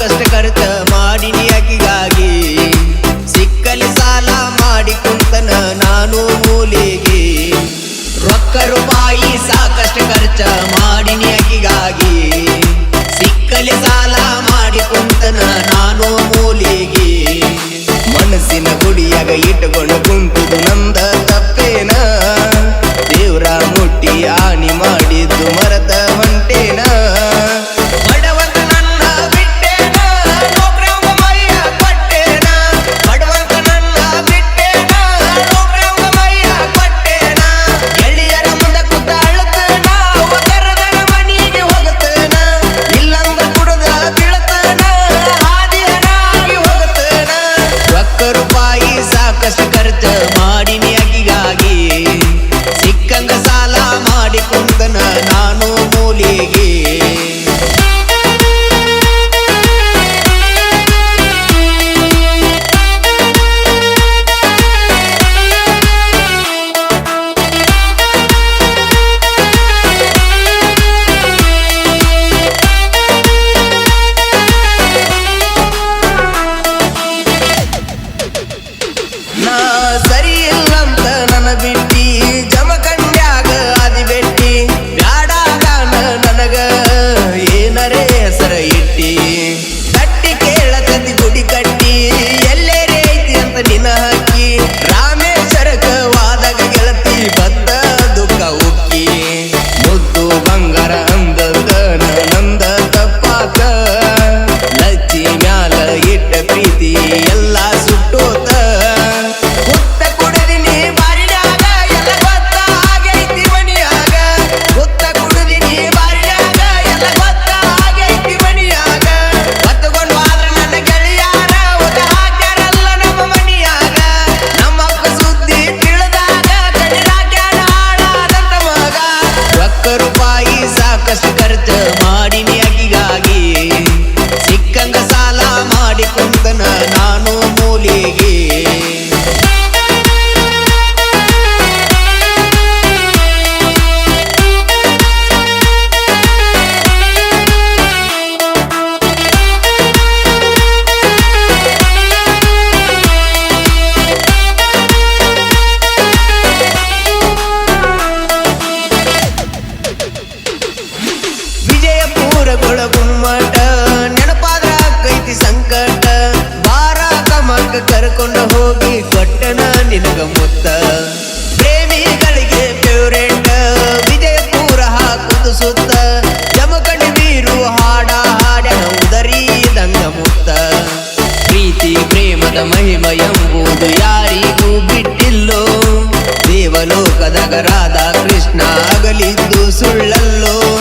ಕಷ್ಟಕರ್ತ ಮಾಡಿನಿ ಅಕ್ಕಿಗಾಗಿ. ಸಿಕ್ಕಲಿ ಸಾಲ ಮಾಡಿ ಕುಂತನ ನಾನು ಮೂಲಿಗೆ. ರೊಕ್ಕ ರೂಪಾಯಿ ಸಾಕಷ್ಟ ಖರ್ಚ ಮಾಡಿನಿ ಅಕಿಗಾಗಿ ಸಿಕ್ಕಲಿ ಸಾಲ ಮಾಡಿ ಕುಂತನ ನಾನು ಮೂಲಿಗೆ. ಕರ್ಕೊಂಡು ಹೋಗಿ ಕೊಟ್ಟನ ನಿನಗ ಮುತ್ತ. ಪ್ರೇಮಿಗಳಿಗೆ ಫೇವ್ರೇಟ್ ವಿಜಯಪುರ ಹಾಕುದು ಸುತ್ತ. ಜಮಕಂಡಿ ನೀರು ಹಾಡ ಹಾಡನ ಉದರಿದಂಗ ಮುತ್ತ. ಪ್ರೀತಿ, ಪ್ರೇಮದ ಮಹಿಮ ಎಂಬುದು ಯಾರಿಗೂ ಬಿಟ್ಟಿಲ್ಲೋ. ದೇವಲೋಕದಗರಾದ ಕೃಷ್ಣ ಅಗಲಿದ್ದು ಸುಳ್ಳಲ್ಲೋ.